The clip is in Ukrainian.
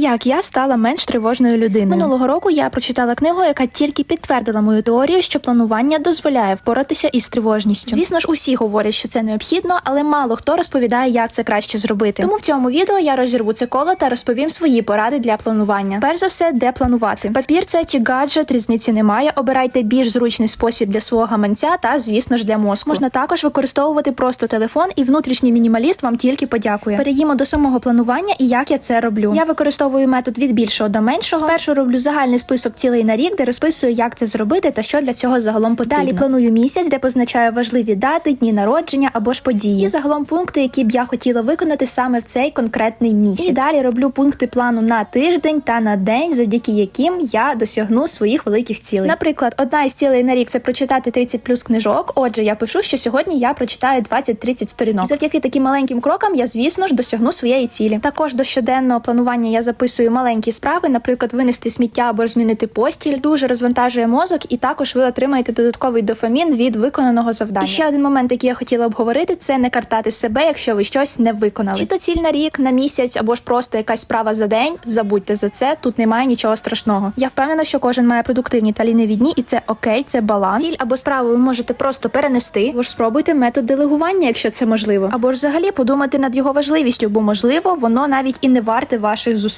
Як я стала менш тривожною людиною. Минулого року я прочитала книгу, яка тільки підтвердила мою теорію, що планування дозволяє впоратися із тривожністю. Звісно ж, усі говорять, що це необхідно, але мало хто розповідає, як це краще зробити. Тому в цьому відео я розірву це коло та розповім свої поради для планування. Перш за все, де планувати. Папір це чи гаджет, різниці немає. Обирайте більш зручний спосіб для свого гаманця та, звісно ж, для мозку. Можна також використовувати просто телефон, і внутрішній мінімаліст вам тільки подякує. Перейдімо до самого планування і як я це роблю. Я використовую метод від більшого до меншого. Спершу роблю загальний список цілей на рік, де розписую, як це зробити та що для цього загалом потрібно. Далі планую місяць, де позначаю важливі дати, дні народження або ж події. І загалом пункти, які б я хотіла виконати саме в цей конкретний місяць. І далі роблю пункти плану на тиждень та на день, завдяки яким я досягну своїх великих цілей. Наприклад, одна із цілей на рік це прочитати 30 плюс книжок. Отже, я пишу, що сьогодні я прочитаю 20-30 сторінок. І завдяки таким маленьким крокам я, звісно ж, досягну своєї цілі. Також до щоденного планування я записую маленькі справи, наприклад, винести сміття або ж змінити постіль. Це дуже розвантажує мозок, і також ви отримаєте додатковий дофамін від виконаного завдання. І ще один момент, який я хотіла обговорити, це не картати себе, якщо ви щось не виконали. Чи то ціль на рік, на місяць, або ж просто якась справа за день. Забудьте за це. Тут немає нічого страшного. Я впевнена, що кожен має продуктивні та ліниві дні, і це окей, це баланс. Ціль або справу ви можете просто перенести, або ж спробуйте метод делегування, якщо це можливо, або ж взагалі подумати над його важливістю, бо можливо воно навіть і не варте ваших зусиль.